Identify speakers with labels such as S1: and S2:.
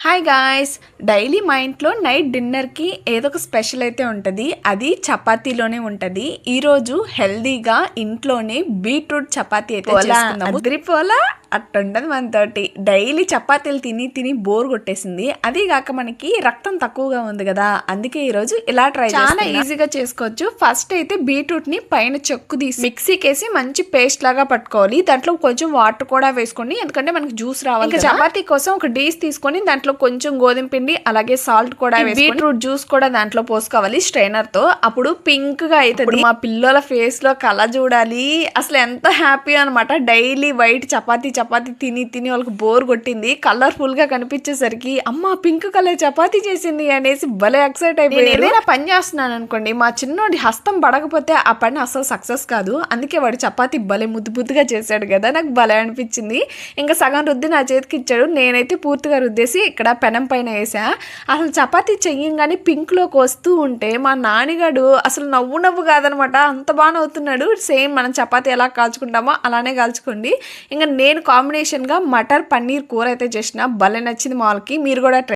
S1: Hi guys daily మా ఇంట్లో night డిన్నర్కి ఏదో ఒక స్పెషల్ అయితే ఉంటుంది. అది చపాతీలోనే ఉంటుంది. ఈరోజు హెల్దీగా ఇంట్లోనే బీట్రూట్ చపాతీ అయితే చేసుకుందాము. అట్టుండదు మనతోటి డైలీ చపాతీలు తిని తిని బోర్ కొట్టేసింది. అది కాక మనకి రక్తం తక్కువగా ఉంది కదా. అందుకే ఈరోజు ఇలా ట్రై చాలా ఈజీగా చేసుకోవచ్చు. ఫస్ట్ అయితే బీట్రూట్ని పైన చెక్కు తీసి మిక్సీకి వేసి మంచి పేస్ట్ లాగా పట్టుకోవాలి. దాంట్లో కొంచెం వాటర్ కూడా వేసుకోండి. ఎందుకంటే మనకి జ్యూస్ రావాలి ఇంకా చపాతీ కోసం ఒక డీస్ తీసుకొని దాంట్లో కొంచెం గోధుమ పిండి అలాగే సాల్ట్ కూడా బీట్రూట్ జ్యూస్ కూడా దాంట్లో పోసుకోవాలి స్ట్రైనర్తో అప్పుడు పింక్గా అవుతుంది మా పిల్లల ఫేస్లో కళ చూడాలి. అసలు ఎంత హ్యాపీ అనమాట డైలీ వైట్ చపాతీ చపాతీ తిని తిని వాళ్ళకి బోర్ కొట్టింది. కలర్ఫుల్గా కనిపించేసరికి అమ్మ పింక్ కలర్ చపాతీ చేసింది అనేసి భలే ఎక్సైట్ అయిపోయి ఏదైనా పని చేస్తున్నాను అనుకోండి మా చిన్నోడి హస్తం పడకపోతే ఆ పని అసలు సక్సెస్ కాదు. అందుకే వాడు చపాతీ భలే ముద్దు ముద్దుగా చేశాడు కదా నాకు భలే అనిపించింది. ఇంకా సగం రుద్ది నా చేతికి ఇచ్చాడు. నేనైతే పూర్తిగా రుద్దేసి ఇక్కడ పెనం పైన వేసా. అసలు చపాతీ చెయ్యంగానే పింక్లోకి వస్తూ ఉంటే మా నాన్నగాడు అసలు నవ్వు నవ్వు కాదనమాట. అంత బాగా నవ్వుతున్నాడు. సేమ్ మనం చపాతీ ఎలా కాల్చుకుంటామో అలానే కాల్చుకోండి. ఇంకా నేను కాంబినేషన్గా మటర్ పన్నీర్ కూర అయితే చేసిన భలే నచ్చింది మా వాళ్ళకి. మీరు కూడా